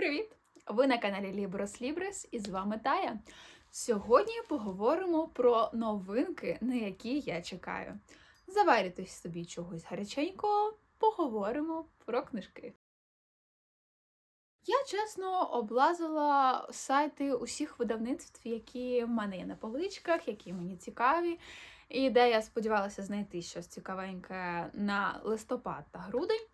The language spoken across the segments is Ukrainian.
привіт! Ви на каналі Libros Libres і з вами Тая. Сьогодні поговоримо про новинки, на які я чекаю. Заваритись собі чогось гаряченького, поговоримо про книжки. Я чесно облазила сайти усіх видавництв, які в мене є на поличках, які мені цікаві, і де я сподівалася знайти щось цікавеньке на листопад та грудень.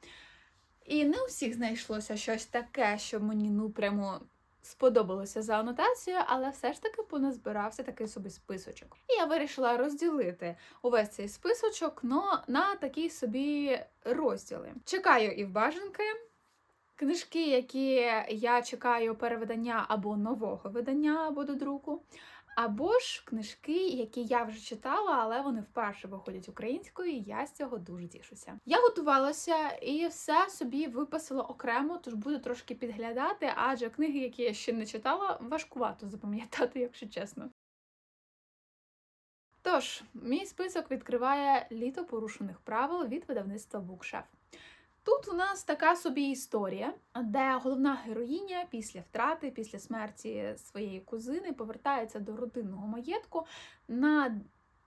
І не у всіх знайшлося щось таке, що мені ну прямо сподобалося за анотацією, але все ж таки поназбирався такий собі списочок. І я вирішила розділити увесь цей списочок но на такі собі розділи. Чекаю і в бажанки. Книжки, які я чекаю перевидання або нового видання або до друку, або ж книжки, які я вже читала, але вони вперше виходять українською, і я з цього дуже тішуся. Я готувалася і все собі виписала окремо, тож буду трошки підглядати, адже книги, які я ще не читала, важкувато запам'ятати, якщо чесно. Тож, мій список відкриває літо порушених правил від видавництва Букшеф. Тут у нас така собі історія, де головна героїня після втрати, після смерті своєї кузини повертається до родинного маєтку на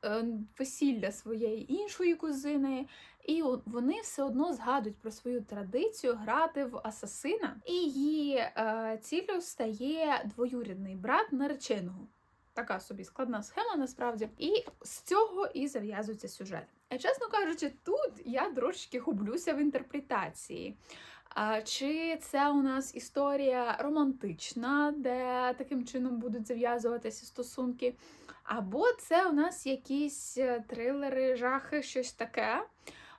е, весілля своєї іншої кузини, і вони все одно згадують про свою традицію грати в асасина, і її е, ціллю стає двоюрідний брат нареченого. Така собі складна схема насправді, і з цього і зав'язується сюжет. А чесно кажучи, тут я трошки гублюся в інтерпретації. А, Чи це у нас історія романтична, де таким чином будуть зав'язуватися стосунки? Або це у нас якісь е, трилери, жахи, щось таке,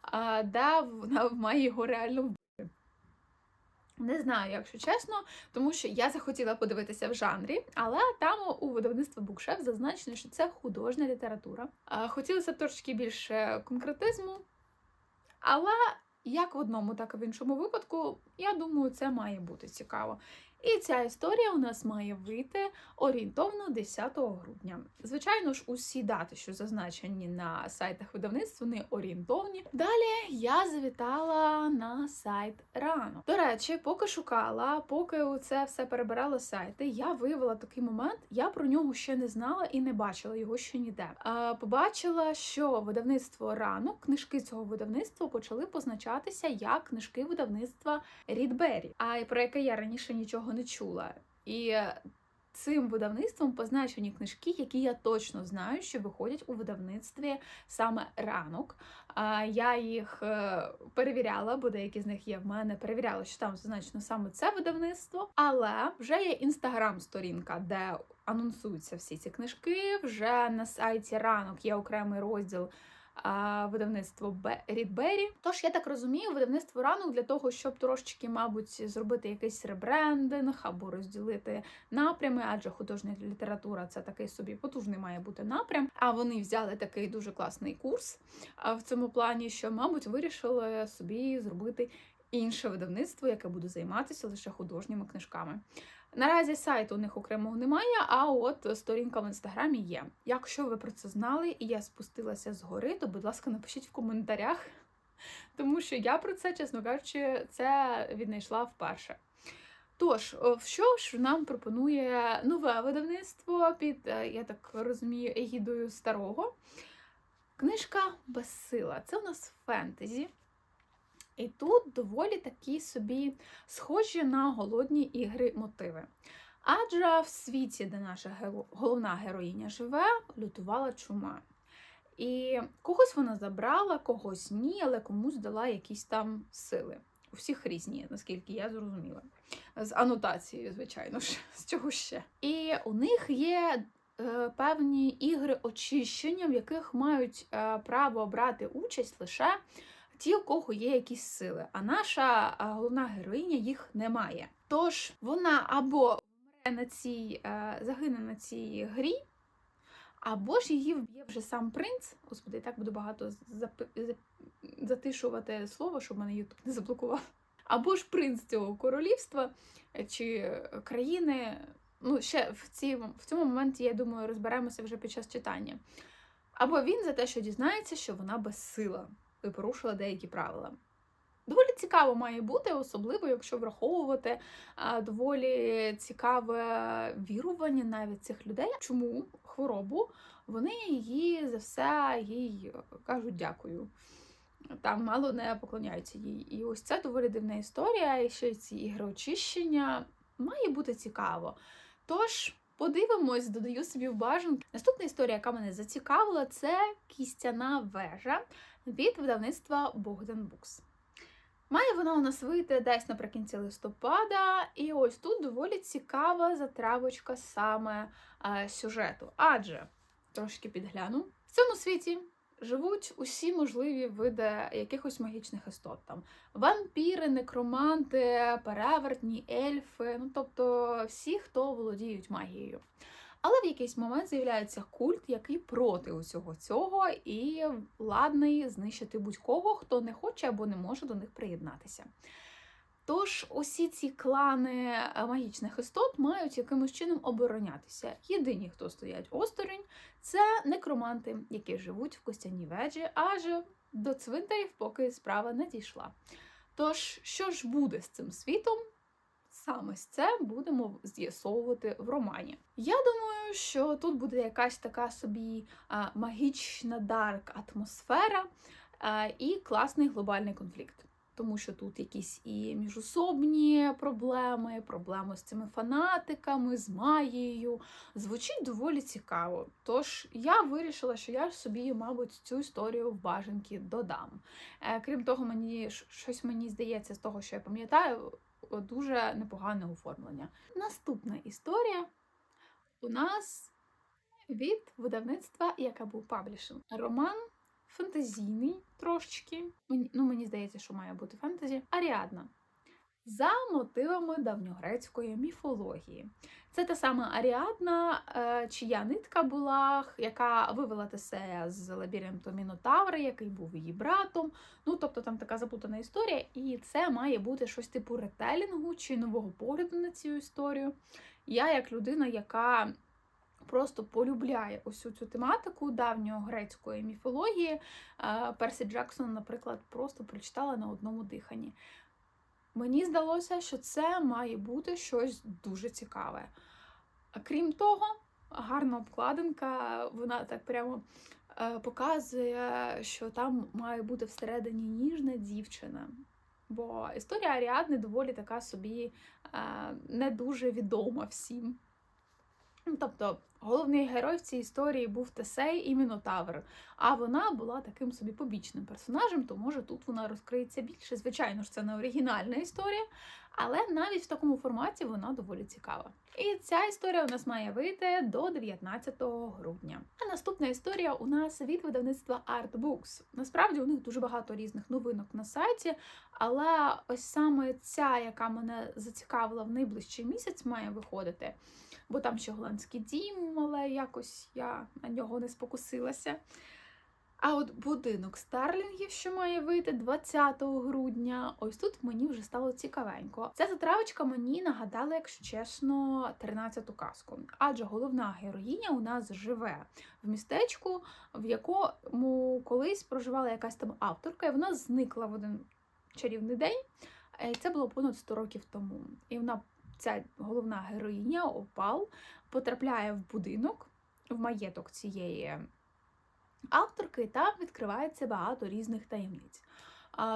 а, де вона має його реально. Не знаю, якщо чесно, тому що я захотіла подивитися в жанрі, але там у видавництва Букшеф зазначено, що це художня література. Хотілося б трошки більше конкретизму, але як в одному, так і в іншому випадку, я думаю, це має бути цікаво. І ця історія у нас має вийти орієнтовно 10 грудня. Звичайно ж, усі дати, що зазначені на сайтах видавництв, вони орієнтовні. Далі я завітала на сайт рано. До речі, поки шукала, поки це все перебирала сайти, я виявила такий момент. Я про нього ще не знала і не бачила його ще ніде. А, Побачила, що видавництво ранок, книжки цього видавництва почали позначатися як книжки видавництва Рідбері, а про яке я раніше нічого не чула. І цим видавництвом позначені книжки, які я точно знаю, що виходять у видавництві саме ранок. Я їх е, перевіряла, бо деякі з них є в мене. Перевіряла, що там зазначено саме це видавництво. Але вже є інстаграм-сторінка, де анонсуються всі ці книжки. Вже на сайті ранок є окремий розділ видавництво Рідбері. Тож я так розумію, видавництво ранок для того, щоб трошечки, мабуть, зробити якийсь ребрендинг або розділити напрями, адже художня література це такий собі потужний має бути напрям. А вони взяли такий дуже класний курс в цьому плані, що, мабуть, вирішили собі зробити інше видавництво, яке буде займатися лише художніми книжками. Наразі сайту у них окремого немає, а от сторінка в інстаграмі є. Якщо ви про це знали і я спустилася згори, то, будь ласка, напишіть в коментарях, тому що я про це, чесно кажучи, це віднайшла вперше. Тож, що ж нам пропонує нове видавництво під, е, я так розумію, егідою старого. Книжка Безсила. Це у нас фентезі. І тут доволі такі собі схожі на голодні ігри мотиви. Адже в світі, де наша головна героїня живе, лютувала чума. І когось вона забрала, когось ні, але комусь дала якісь там сили. У всіх різні, наскільки я зрозуміла. З анотацією, звичайно ж, з чого ще. І у них є е, певні ігри очищення, в яких мають е, право брати участь лише ті, у кого є якісь сили, а наша головна героїня їх не має. Тож вона або вмре на цій, е, загине на цій грі, або ж її вб'є вже сам принц. Господи, так буду багато затишувати слово, щоб мене Ютуб не заблокував. Або ж принц цього королівства чи країни. Ну, ще в ці, в цьому моменті, я думаю, розберемося вже під час читання. Або він за те, що дізнається, що вона безсила і порушила деякі правила. Доволі цікаво має бути, особливо, якщо враховувати доволі цікаве вірування навіть цих людей. Чому хворобу? Вони її за все їй кажуть дякую. Там мало не поклоняються їй. І ось це доволі дивна історія, і ще ці ігри очищення має бути цікаво. Тож. Подивимось, додаю собі в бажанки. Наступна історія, яка мене зацікавила, це кістяна вежа від видавництва Богдан Букс. Має вона у нас вийти десь наприкінці листопада, і ось тут доволі цікава затравочка саме е, сюжету. Адже трошки підгляну в цьому світі. Живуть усі можливі види якихось магічних істот. Там вампіри, некроманти, перевертні, ельфи, ну тобто всі, хто володіють магією. Але в якийсь момент з'являється культ, який проти усього цього і ладний знищити будь-кого, хто не хоче або не може до них приєднатися. Тож усі ці клани е, магічних істот мають якимось чином оборонятися. Єдині, хто стоять осторонь, це некроманти, які живуть в костяній вежі, аж до цвинтарів, поки справа не дійшла. Тож, що ж буде з цим світом? Саме це будемо з'ясовувати в романі. Я думаю, що тут буде якась така собі магічна дарк атмосфера і класний глобальний конфлікт тому що тут якісь і міжособні проблеми, проблеми з цими фанатиками, з магією. Звучить доволі цікаво. Тож я вирішила, що я собі, мабуть, цю історію в бажанки додам. Е, крім того, мені щось мені здається з того, що я пам'ятаю, дуже непогане оформлення. Наступна історія у нас від видавництва, яка був паблішинг. Роман фантазійний трошечки. Ну, мені здається, що має бути фентезі. Аріадна. За мотивами давньогрецької міфології. Це та сама Аріадна, е, чия нитка була, яка вивела Тесея з лабіринту Мінотавра, який був її братом. Ну, тобто там така заплутана історія, і це має бути щось типу ретелінгу чи нового погляду на цю історію. Я, як людина, яка просто полюбляє ось цю тематику давньогрецької міфології. Е, Персі Джексон, наприклад, просто прочитала на одному диханні. Мені здалося, що це має бути щось дуже цікаве. Крім того, гарна обкладинка, вона так прямо е, показує, що там має бути всередині ніжна дівчина. Бо історія Аріадни доволі така собі е, не дуже відома всім. Ну, тобто головний герой в цій історії був Тесей і Мінотавр, а вона була таким собі побічним персонажем, то може тут вона розкриється більше. Звичайно ж, це не оригінальна історія, але навіть в такому форматі вона доволі цікава. І ця історія у нас має вийти до 19 грудня. А наступна історія у нас від видавництва Art Books. Насправді у них дуже багато різних новинок на сайті, але ось саме ця, яка мене зацікавила в найближчий місяць, має виходити бо там ще голландський дім, але якось я на нього не спокусилася. А от будинок Старлінгів, що має вийти 20 грудня, ось тут мені вже стало цікавенько. Ця затравочка мені нагадала, якщо чесно, 13-ту казку. Адже головна героїня у нас живе в містечку, в якому колись проживала якась там авторка, і вона зникла в один чарівний день. Це було понад 100 років тому. І вона ця головна героїня Опал потрапляє в будинок, в маєток цієї авторки, там відкривається багато різних таємниць.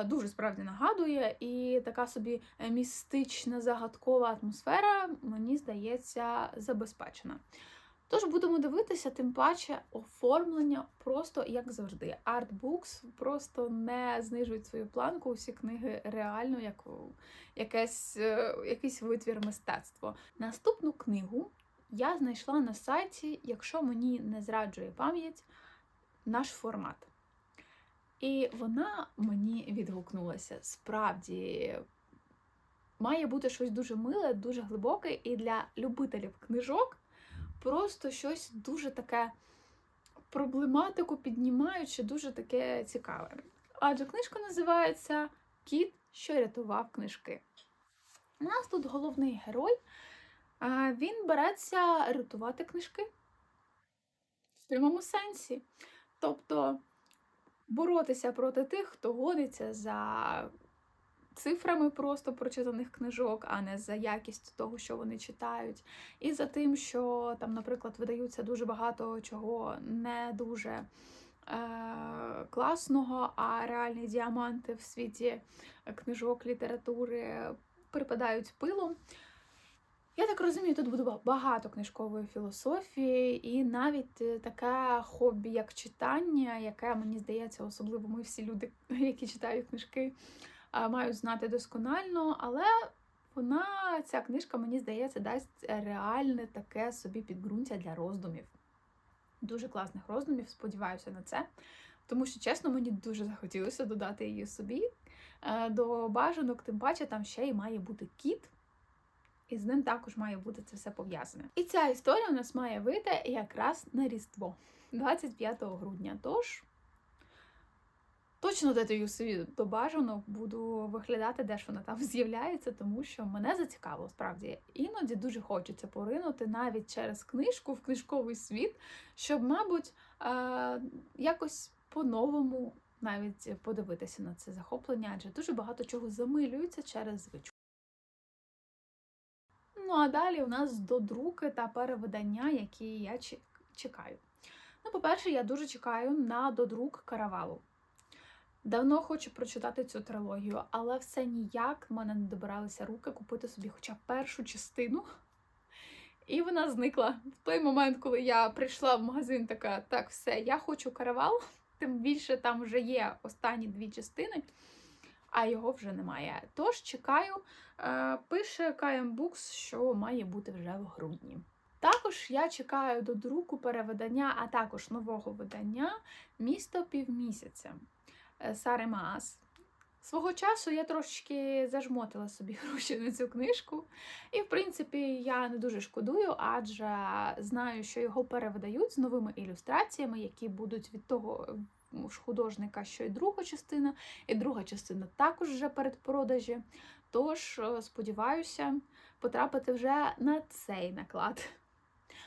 Дуже справді нагадує, і така собі містична загадкова атмосфера, мені здається, забезпечена. Тож будемо дивитися, тим паче оформлення просто як завжди. Артбукс просто не знижують свою планку. Усі книги реально як якесь, е, якийсь витвір мистецтва. Наступну книгу я знайшла на сайті, якщо мені не зраджує пам'ять, наш формат. І вона мені відгукнулася. Справді має бути щось дуже миле, дуже глибоке, і для любителів книжок просто щось дуже таке проблематику піднімаючи, дуже таке цікаве. Адже книжка називається Кіт, що рятував книжки. У нас тут головний герой, він береться рятувати книжки в прямому сенсі. Тобто боротися проти тих, хто гониться за цифрами просто прочитаних книжок, а не за якістю того, що вони читають, і за тим, що там, наприклад, видаються дуже багато чого не дуже е, класного, а реальні діаманти в світі книжок, літератури припадають пилом. Я так розумію, тут буде багато книжкової філософії, і навіть е, таке хобі, як читання, яке мені здається, особливо ми всі люди, які читають книжки, мають знати досконально, але вона, ця книжка, мені здається, дасть реальне таке собі підґрунтя для роздумів. Дуже класних роздумів, сподіваюся на це. Тому що, чесно, мені дуже захотілося додати її собі е, до бажанок, тим паче там ще й має бути кіт. І з ним також має бути це все пов'язане. І ця історія у нас має вийти якраз на Різдво, 25 грудня. Тож точно датую собі до бажанок, буду виглядати, де ж вона там з'являється, тому що мене зацікавило справді. Іноді дуже хочеться поринути навіть через книжку в книжковий світ, щоб, мабуть, е- якось по-новому навіть подивитися на це захоплення, адже дуже багато чого замилюється через звичку. Ну, а далі у нас додруки та перевидання, які я чекаю. Ну, по-перше, я дуже чекаю на додрук каравалу. Давно хочу прочитати цю трилогію, але все ніяк в мене не добиралися руки купити собі хоча б першу частину. І вона зникла в той момент, коли я прийшла в магазин, така: так, все, я хочу каравал, тим більше там вже є останні дві частини а його вже немає. Тож чекаю, е, пише KM Books, що має бути вже в грудні. Також я чекаю до друку переведення, а також нового видання Місто півмісяця е, Сари Маас. Свого часу я трошечки зажмотила собі гроші на цю книжку, і, в принципі, я не дуже шкодую, адже знаю, що його перевидають з новими ілюстраціями, які будуть від того ж художника, що і друга частина, і друга частина також вже перед продажі. Тож, е, сподіваюся, потрапити вже на цей наклад.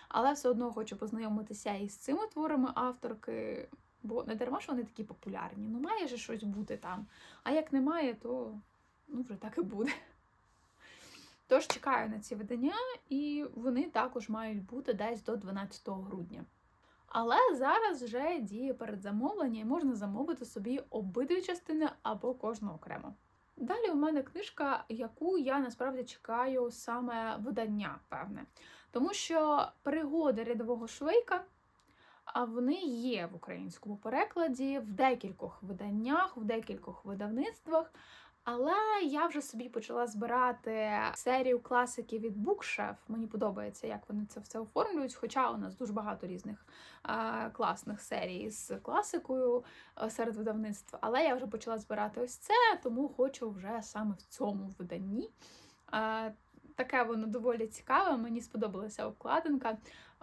Але все одно хочу познайомитися із цими творами авторки, бо не дарма що вони такі популярні. Ну, має же щось бути там. А як немає, то ну, вже так і буде. Тож чекаю на ці видання, і вони також мають бути десь до 12 грудня. Але зараз вже діє передзамовлення і можна замовити собі обидві частини або кожну окремо. Далі у мене книжка, яку я насправді чекаю саме видання, певне. Тому що пригоди рядового швейка а вони є в українському перекладі в декількох виданнях, в декількох видавництвах. Але я вже собі почала збирати серію класиків від Bookchef. Мені подобається, як вони це все оформлюють. Хоча у нас дуже багато різних а, класних серій з класикою серед видавництв. Але я вже почала збирати ось це, тому хочу вже саме в цьому виданні. А, Таке воно доволі цікаве. Мені сподобалася обкладинка.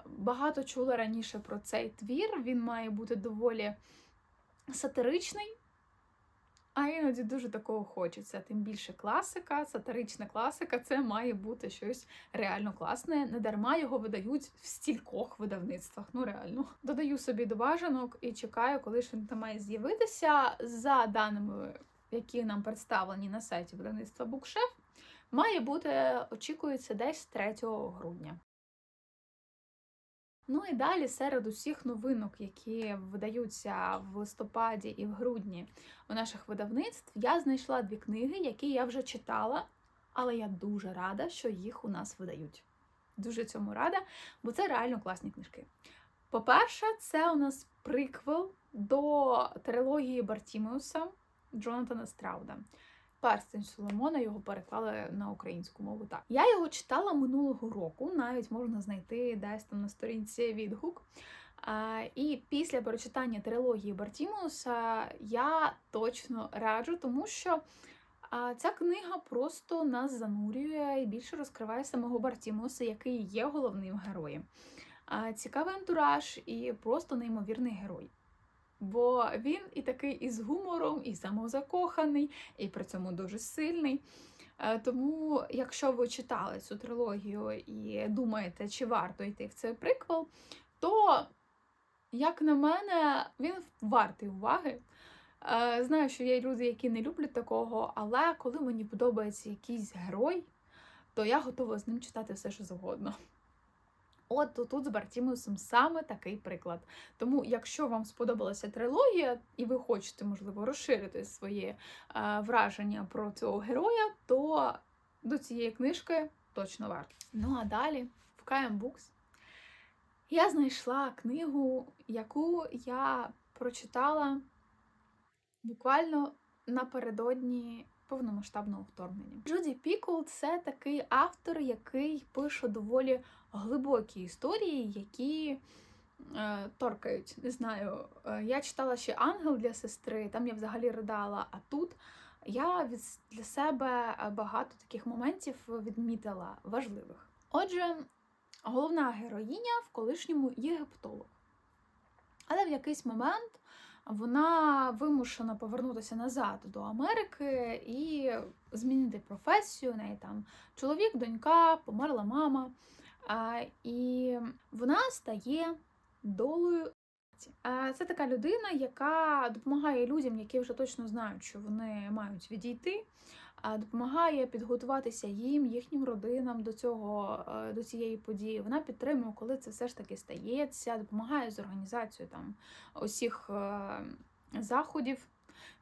Багато чула раніше про цей твір. Він має бути доволі сатиричний. А іноді дуже такого хочеться. Тим більше класика, сатирична класика це має бути щось реально класне. Не дарма його видають в стількох видавництвах. Ну реально. Додаю собі до бажанок і чекаю, коли ж він там має з'явитися. За даними, які нам представлені на сайті видавництва Букшеф, має бути, очікується, десь 3 грудня. Ну і далі серед усіх новинок, які видаються в листопаді і в грудні у наших видавництв, я знайшла дві книги, які я вже читала, але я дуже рада, що їх у нас видають. Дуже цьому рада, бо це реально класні книжки. По-перше, це у нас приквел до трилогії Бартімеуса Джонатана Страуда. Перстень Соломона його переклали на українську мову. Так я його читала минулого року, навіть можна знайти десь там на сторінці відгук. І після прочитання трилогії Бартімуса я точно раджу, тому що ця книга просто нас занурює і більше розкриває самого Бартімуса, який є головним героєм. Цікавий антураж і просто неймовірний герой. Бо він і такий із гумором, і самозакоханий, і при цьому дуже сильний. Е, тому, якщо ви читали цю трилогію і думаєте, чи варто йти в цей приквел, то, як на мене, він вартий уваги. Е, Знаю, що є люди, які не люблять такого, але коли мені подобається якийсь герой, то я готова з ним читати все, що завгодно. От тут з Бартімусом саме такий приклад. Тому, якщо вам сподобалася трилогія, і ви хочете, можливо, розширити своє е, враження про цього героя, то до цієї книжки точно варто. Ну а далі в KM Books я знайшла книгу, яку я прочитала буквально напередодні повномасштабного вторгнення. Джуді Пікл це такий автор, який пише доволі глибокі історії, які е, торкають. Не знаю, е, я читала ще Ангел для сестри, там я взагалі ридала, а тут. Я для себе багато таких моментів відмітила важливих. Отже, головна героїня в колишньому єгиптолог. Але в якийсь момент вона вимушена повернутися назад до Америки і змінити професію. У неї там чоловік, донька, померла мама. І вона стає долою. Це така людина, яка допомагає людям, які вже точно знають, що вони мають відійти, допомагає підготуватися їм, їхнім родинам до цього, до цієї події. Вона підтримує, коли це все ж таки стається, допомагає з організацією там усіх заходів,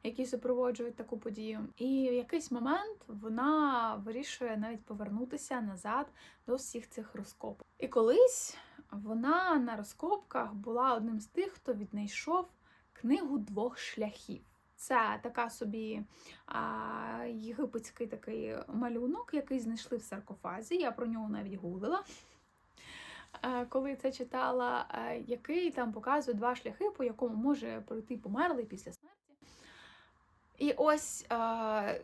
які супроводжують таку подію. І в якийсь момент вона вирішує навіть повернутися назад до всіх цих розкопок. І колись вона на розкопках була одним з тих, хто віднайшов книгу двох шляхів. Це така собі а, єгипетський такий малюнок, який знайшли в саркофазі. Я про нього навіть гуглила. Коли це читала, який там показує два шляхи, по якому може пройти померлий після смерті. І ось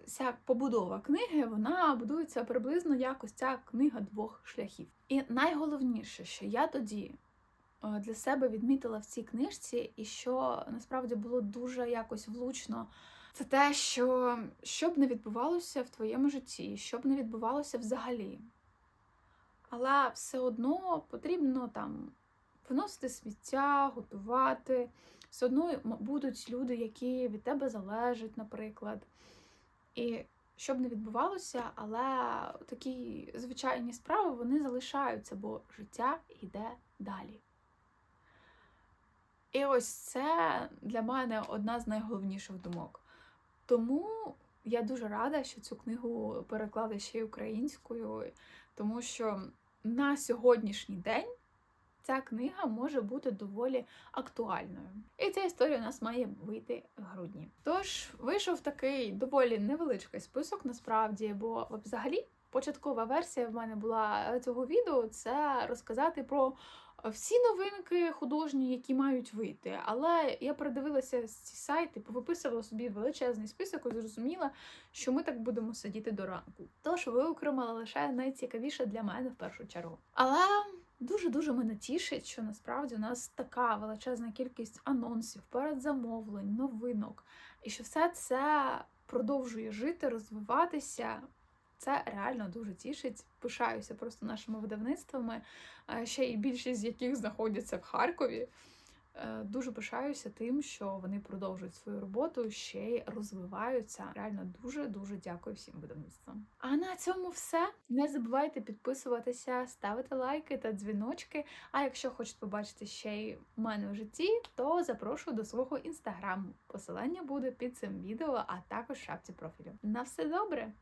ця побудова книги вона будується приблизно як ось ця книга двох шляхів. І найголовніше, що я тоді для себе відмітила в цій книжці, і що насправді було дуже якось влучно, це те, що що б не відбувалося в твоєму житті, що б не відбувалося взагалі. Але все одно потрібно там виносити сміття, готувати. Все одно будуть люди, які від тебе залежать, наприклад. І що б не відбувалося, але такі звичайні справи вони залишаються, бо життя йде далі. І ось це для мене одна з найголовніших думок. Тому я дуже рада, що цю книгу переклали ще й українською, тому що на сьогоднішній день ця книга може бути доволі актуальною. І ця історія у нас має вийти в грудні. Тож вийшов такий доволі невеличкий список, насправді, бо взагалі початкова версія в мене була цього відео це розказати про. Всі новинки художні, які мають вийти, але я передивилася ці сайти, повиписувала собі величезний список і зрозуміла, що ми так будемо сидіти до ранку. Тож виокремила лише найцікавіше для мене в першу чергу. Але Дуже-дуже мене тішить, що насправді у нас така величезна кількість анонсів, передзамовлень, новинок, і що все це продовжує жити, розвиватися. Це реально дуже тішить. Пишаюся просто нашими видавництвами, ще й більшість з яких знаходяться в Харкові. Е, дуже пишаюся тим, що вони продовжують свою роботу, ще й розвиваються. Реально дуже дуже дякую всім видавництвам. А на цьому все. Не забувайте підписуватися, ставити лайки та дзвіночки. А якщо хочете побачити ще й мене в житті, то запрошую до свого інстаграму. Посилання буде під цим відео, а також шапці профілю. На все добре!